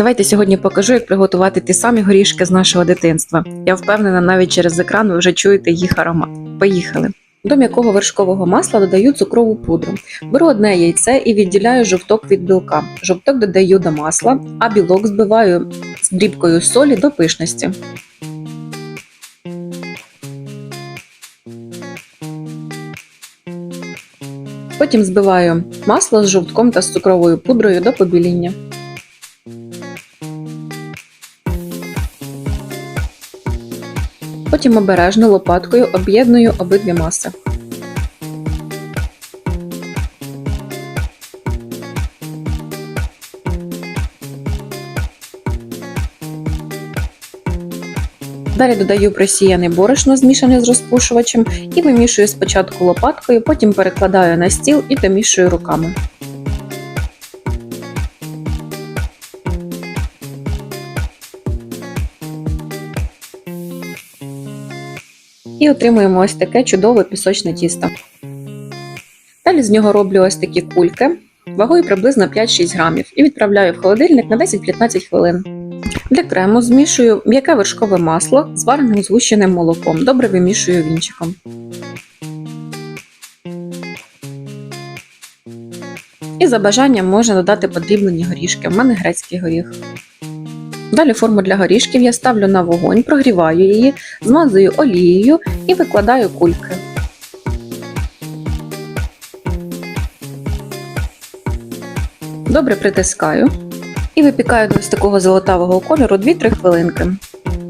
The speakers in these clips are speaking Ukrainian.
Давайте сьогодні покажу, як приготувати ті самі горішки з нашого дитинства. Я впевнена, навіть через екран ви вже чуєте їх аромат. Поїхали. До м'якого вершкового масла додаю цукрову пудру. Беру одне яйце і відділяю жовток від білка. Жовток додаю до масла, а білок збиваю з дрібкою солі до пишності. Потім збиваю масло з жовтком та з цукровою пудрою до побіління. Потім обережно лопаткою об'єдную обидві маси. Далі додаю просіяне борошно, змішане з розпушувачем, і вимішую спочатку лопаткою, потім перекладаю на стіл і домішую руками. І отримуємо ось таке чудове пісочне тісто. Далі з нього роблю ось такі кульки вагою приблизно 5-6 грамів і відправляю в холодильник на 10-15 хвилин. Для крему змішую м'яке вершкове масло з вареним згущеним молоком. Добре вимішую вінчиком. І за бажанням можна додати подріблені горішки. У мене грецький горіх. Далі форму для горішків я ставлю на вогонь, прогріваю її, змазую олією і викладаю кульки. Добре притискаю і випікаю до ось такого золотавого кольору 2-3 хвилинки.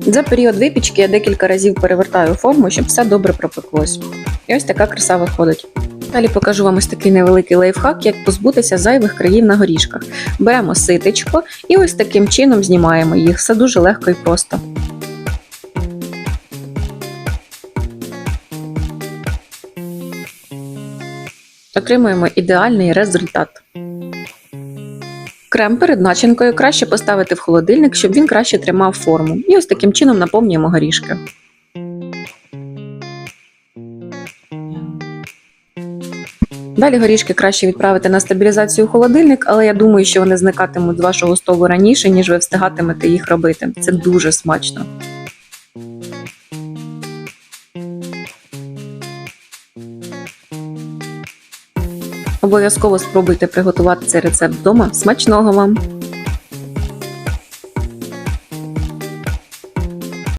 За період випічки я декілька разів перевертаю форму, щоб все добре пропеклось. І ось така краса виходить. Далі покажу вам ось такий невеликий лайфхак, як позбутися зайвих країв на горішках. Беремо ситечко і ось таким чином знімаємо їх. Все дуже легко і просто. Отримуємо ідеальний результат. Крем перед начинкою краще поставити в холодильник, щоб він краще тримав форму. І ось таким чином наповнюємо горішки. Далі горішки краще відправити на стабілізацію холодильник, але я думаю, що вони зникатимуть з вашого столу раніше, ніж ви встигатимете їх робити. Це дуже смачно. Обов'язково спробуйте приготувати цей рецепт вдома. Смачного вам!